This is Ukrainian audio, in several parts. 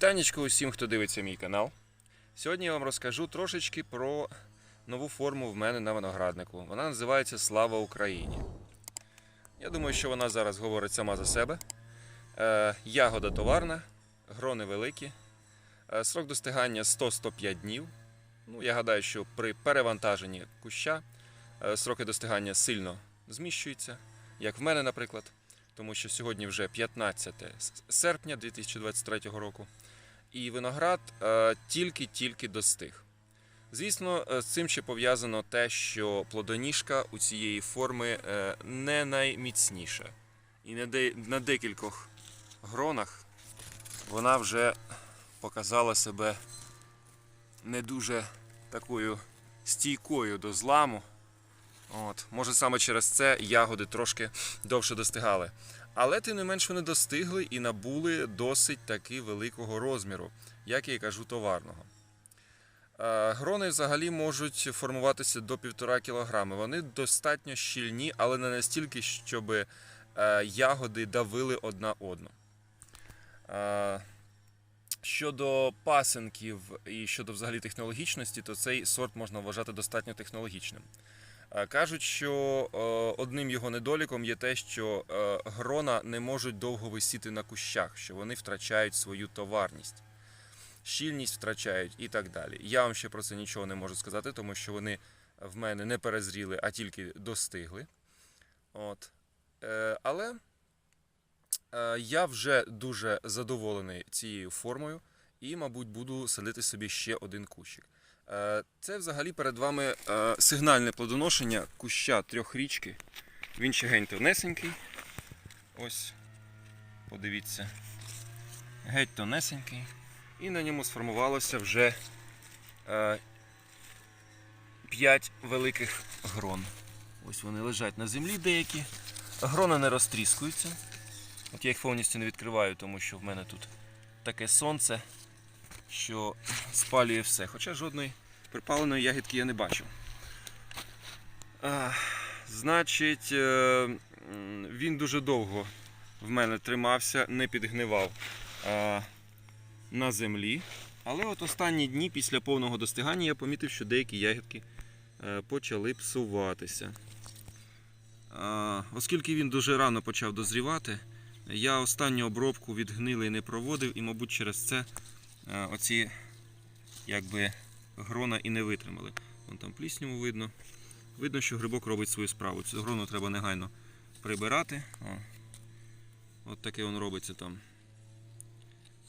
Вітанечко усім, хто дивиться мій канал. Сьогодні я вам розкажу трошечки про нову форму в мене на винограднику. Вона називається Слава Україні. Я думаю, що вона зараз говорить сама за себе. Е, ягода товарна, грони великі, е, срок достигання 100-105 днів. Ну, я гадаю, що при перевантаженні куща е, сроки достигання сильно зміщуються, як в мене, наприклад тому що сьогодні вже 15 серпня 2023 року, і виноград е, тільки-тільки достиг. Звісно, е, з цим ще пов'язано те, що плодоніжка у цієї форми е, не найміцніша. І на, де, на декількох гронах вона вже показала себе не дуже такою стійкою до зламу. От, може саме через це ягоди трошки довше достигали. Але тим не менш вони достигли і набули досить таки великого розміру, як я і кажу, товарного. Е, Грони взагалі можуть формуватися до 1,5 кг. Вони достатньо щільні, але не настільки, щоб е, ягоди давили одна одну. Е, Щодо пасенків і щодо взагалі технологічності, то цей сорт можна вважати достатньо технологічним. Е, Кажуть, що е, одним його недоліком є те, що е, грона не можуть довго висіти на кущах, що вони втрачають свою товарність, щільність втрачають і так далі. Я вам ще про це нічого не можу сказати, тому що вони в мене не перезріли, а тільки достигли. От. Але я вже дуже задоволений цією формою і, мабуть, буду садити собі ще один кущик. Е, Це взагалі перед вами е, сигнальне плодоношення куща трьохрічки. Він ще геть тонесенький. Ось, подивіться. Геть тонесенький. І на ньому сформувалося вже 5 великих грон. Ось вони лежать на землі деякі. Грона не розтріскуються. От я їх повністю не відкриваю, тому що в мене тут таке сонце що спалює все. Хоча жодної припаленої ягідки я не бачив. Значить, е, він дуже довго в мене тримався, не підгнивав на землі. Але от останні дні після повного достигання я помітив, що деякі ягідки е, почали псуватися. Оскільки він дуже рано почав дозрівати, я останню обробку від гнилий не проводив і, мабуть, через це е, оці якби грона і не витримали. Вон там плісняву видно. Видно, що грибок робить свою справу. Цю грону треба негайно прибирати. О. От таке воно робиться там.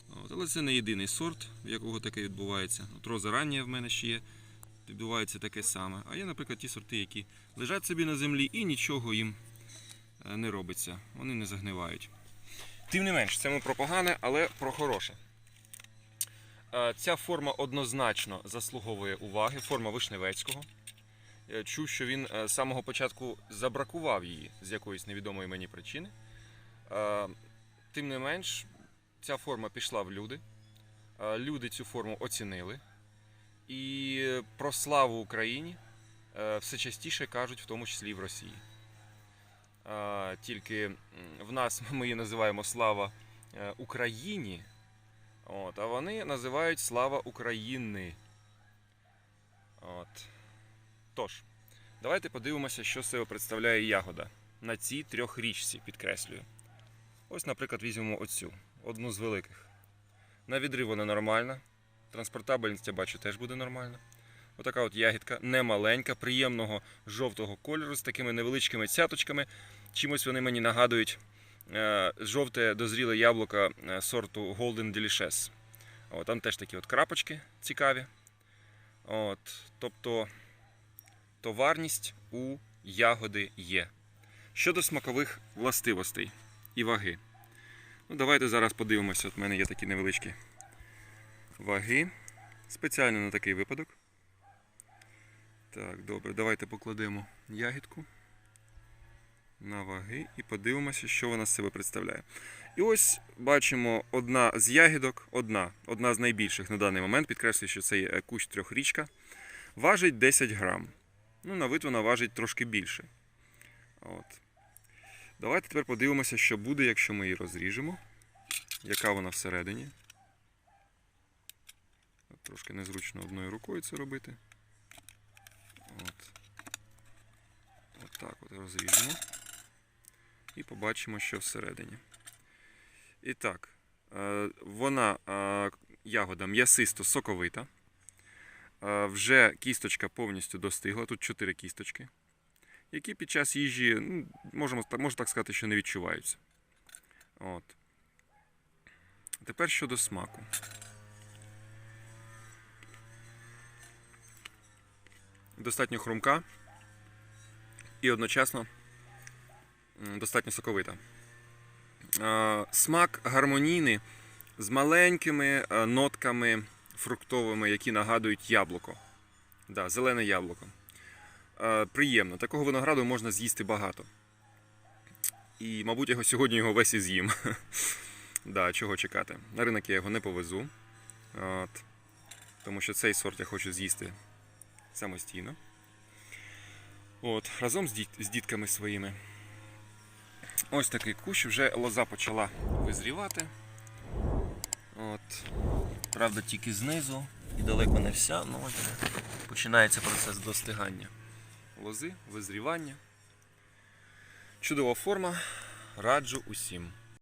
От, але це не єдиний сорт, в якого таке відбувається. От роза рання в мене ще є. Відбувається таке саме. А є, наприклад, ті сорти, які лежать собі на землі і нічого їм е, не робиться. Вони не загнивають. Тим не менш, це ми про погане, але про хороше. Е, Ця форма однозначно заслуговує уваги, форма Вишневецького. Е, Чув, що він е, з самого початку забракував її з якоїсь невідомої мені причини. Тим не менш, ця форма пішла в люди. Люди цю форму оцінили. І про славу Україні все частіше кажуть, в тому числі в Росії. Тільки в нас ми її називаємо Слава Україні. От, а вони називають Слава України. От. Тож, давайте подивимося, що себе представляє ягода на цій трьохрічці, підкреслюю. Ось, наприклад, візьмемо оцю, одну з великих. На відрив вона нормальна. Транспортабельність, я бачу, теж буде нормальна. Отака от ягідка, не маленька, приємного жовтого кольору з такими невеличкими цяточками. Чимось вони мені нагадують жовте дозріле яблуко е, сорту Golden Delicious. От, там теж такі от крапочки цікаві. От, тобто товарність у ягоди є. Щодо смакових властивостей і ваги. Ну, давайте зараз подивимося. От в мене є такі невеличкі ваги. Спеціально на такий випадок. Так, добре, давайте покладемо ягідку на ваги і подивимося, що вона з себе представляє. І ось бачимо одна з ягідок, одна, одна з найбільших на даний момент, підкреслюю, що це є кущ трьохрічка, важить 10 грам. Ну, на вид вона важить трошки більше. От. Давайте тепер подивимося, що буде, якщо ми її розріжемо. Яка вона всередині. Трошки незручно одною рукою це робити. От. От так от розріжемо. І побачимо, що всередині. І так, е, вона е, ягода м'ясисто соковита. Е, Вже кісточка повністю достигла. Тут 4 кісточки, які під час їжі, ну, можна так сказати, що не відчуваються. От. Тепер щодо смаку. Достатньо хрумка і одночасно достатньо соковита. Е, Смак гармонійний з маленькими е, нотками фруктовими, які нагадують яблуко. Да, зелене яблуко. Е, Приємно. Такого винограду можна з'їсти багато. І, мабуть, його сьогодні його весь і з'їм. да, чого чекати. На ринок я його не повезу. От. Тому що цей сорт я хочу з'їсти самостійно. От, разом з, діт- з дітками своїми. Ось такий кущ, вже лоза почала визрівати. От. Правда, тільки знизу і далеко не вся. Ну, ось починається процес достигання лози, визрівання. Чудова форма. Раджу усім.